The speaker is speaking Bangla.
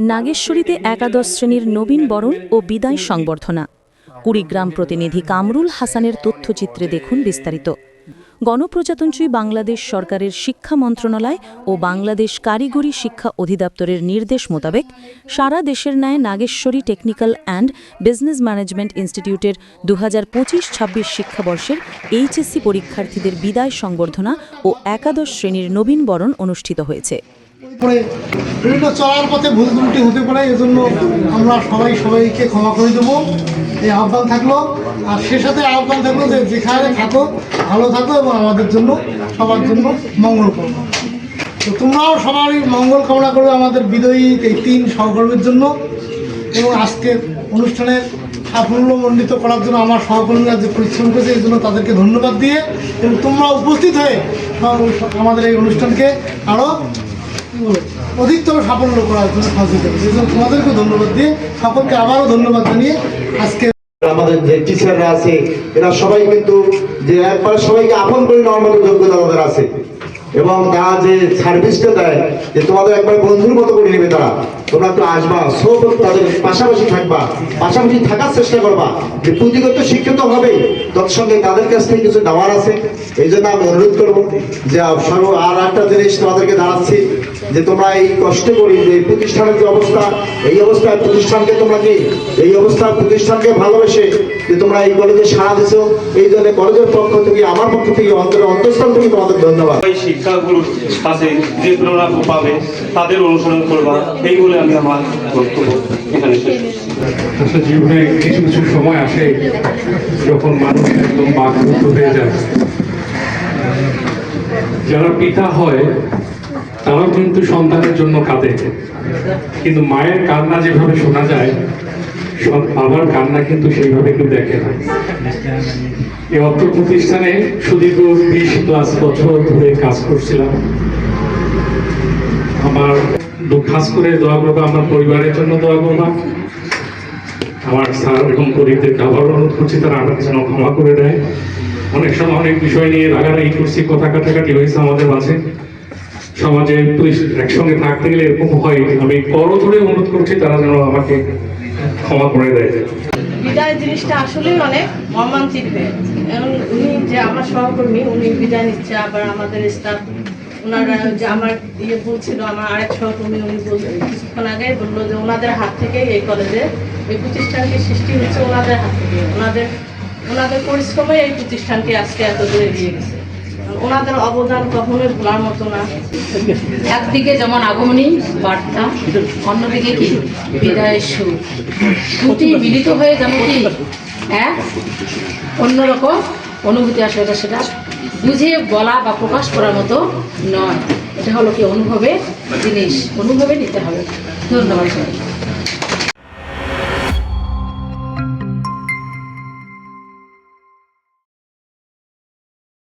নাগেশ্বরীতে একাদশ শ্রেণির নবীন বরণ ও বিদায় সংবর্ধনা। কুড়িগ্রাম প্রতিনিধি কামরুল হাসানের তথ্যচিত্রে দেখুন বিস্তারিত। গণপ্রজাতন্ত্রী বাংলাদেশ সরকারের শিক্ষা মন্ত্রণালয় ও বাংলাদেশ কারিগরি শিক্ষা অধিদপ্তরের নির্দেশ মোতাবেক সারা দেশের ন্যায় Nageshwari technical and business management ইনস্টিটিউটের দু হাজার পঁচিশ ছাব্বিশ শিক্ষাবর্ষের এইচএসসি পরীক্ষার্থীদের বিদায় সংবর্ধনা ও একাদশ শ্রেণির নবীন বরণ অনুষ্ঠিত হয়েছে। চলার পথে ভুল ত্রুটি হতে পারে, এজন্য আমরা সবাই সবাইকে ক্ষমা করে দেবো। এই আহ্বান থাকল। আর সে সাথে আহ্বান থাকল যে যেখানে থাকো, ভালো থাকো এবং আমাদের জন্য, সবার জন্য মঙ্গল করব তো তোমরাও সবারই মঙ্গল কামনা করবে আমাদের বিদয়ী এই তিন সহকর্মীর জন্য। এবং আজকের অনুষ্ঠানের সাফল্যমণ্ডিত করার জন্য আমার সহকর্মীরা যে পরিশ্রম করেছে, এই জন্য তাদেরকে ধন্যবাদ দিয়ে এবং তোমরা উপস্থিত হয়ে আমাদের এই অনুষ্ঠানকে আরও অধিকতর সাফল্য করার জন্য সহযোগিতা করেছে এই জন্য তোমাদেরকে ধন্যবাদ দিয়ে সকলকে আবারও ধন্যবাদ জানিয়ে আজকে আমাদের যে টিচাররা আছে, এরা সবাই কিন্তু যে একবার সবাইকে আপন করে নেওয়ার মতো যোগ্যতা আমাদের আছে। এবং তারা যে সার্ভিসটা দেয়, যে তোমাদের একবার বন্ধুর মতো করে নেবে তারা। তোমরা একটু আসবা, সব তাদের পাশাপাশি থাকবা, পাশাপাশি থাকার চেষ্টা করবা। যে পুঁথিগত শিক্ষিত হবে তৎসঙ্গে তাদের কাছ থেকে কিছু দেওয়ার আছে। এই জন্য আমি অনুরোধ করব যে সর্ব আর একটা জিনিস তোমাদেরকে জানাচ্ছি যে তোমরা এই কষ্ট করি যে প্রতিষ্ঠানের যে অবস্থা এই অবস্থায় প্রতিষ্ঠানকে তোমরা কি? এই অবস্থা প্রতিষ্ঠানকে ভালোবেসে যে তোমরা এই কলেজে সাড়া দিছো এই জন্য কলেজের পক্ষ থেকে আমার পক্ষ থেকে অন্তর অন্তঃস্থল থেকে তোমাদের ধন্যবাদ। এই শিক্ষাগুলোর কাছে যে প্রেরণা পাবে তাদের অনুসরণ করবা এই বলে আমি আমার বক্তব্য এখানে শেষ করছি। জীবনে কিছু কিছু সময় আসে যখন মানুষ একদম বাকরুদ্ধ হয়ে যায়। যারা পিতা হয় তারাও কিন্তু সন্তানের জন্য কাঁদে। কিন্তু মায়ের কান্না যেভাবে শোনা যায় সব- বাবার কান্না কিন্তু সেইভাবে কেউ দেখে না। এই অর্থ প্রতিষ্ঠানে সুদীর্ঘ বিশ প্লাস বছর ধরে কাজ করছিলাম। আমার খাস করে দোয়া করব, আমার পরিবারের জন্য দোয়া করবা। আমার স্যার এবং কলিগদেরকে আবার অনুরোধ করছি তারা আমাকে যেন ক্ষমা করে দেয়। অনেক সময় অনেক বিষয় নিয়ে রাগারাগি করছি, কথা কাটাকাটি হয়েছে আমাদের মাঝে। সমাজে একসঙ্গে থাকতে গেলে এরকম হয়, আমি করো ধরে অনুরোধ করছি, তারা যেন আমাকে ক্ষমা করে দেয়। বিদায় জিনিসটা আসলেই অনেক মর্মান্তিক এখন উনি যে আমার সহকর্মী, উনি বিদায় নিচ্ছে, আবার আমাদের স্টাফ ওনারা যে আমার ইয়ে বলছিল, আমার আরেক সহকর্মী উনি কিছুক্ষণ আগে বলল যে ওনাদের হাত থেকে এই কলেজে এই প্রতিষ্ঠানটি সৃষ্টি হচ্ছে ওনাদের হাত থেকে ওনাদের ওনাদের পরিশ্রমে এই প্রতিষ্ঠানটি আজকে এত দূরে এগিয়ে গেছে। ওনাদের অবদান কখনোই ভোলার মতো না। একদিকে যেমন আগমনী বার্তা, অন্যদিকে কি? বিদায়ের সুর। দুটি মিলিত হয়ে যেমন কি? এক অন্যরকম অনুভূতি আসে এটা সেটা বুঝে বলা বা প্রকাশ করার মতো নয়। এটা হলো কি অনুভবে জিনিস। অনুভবে নিতে হবে। ধন্যবাদ সবাইকে।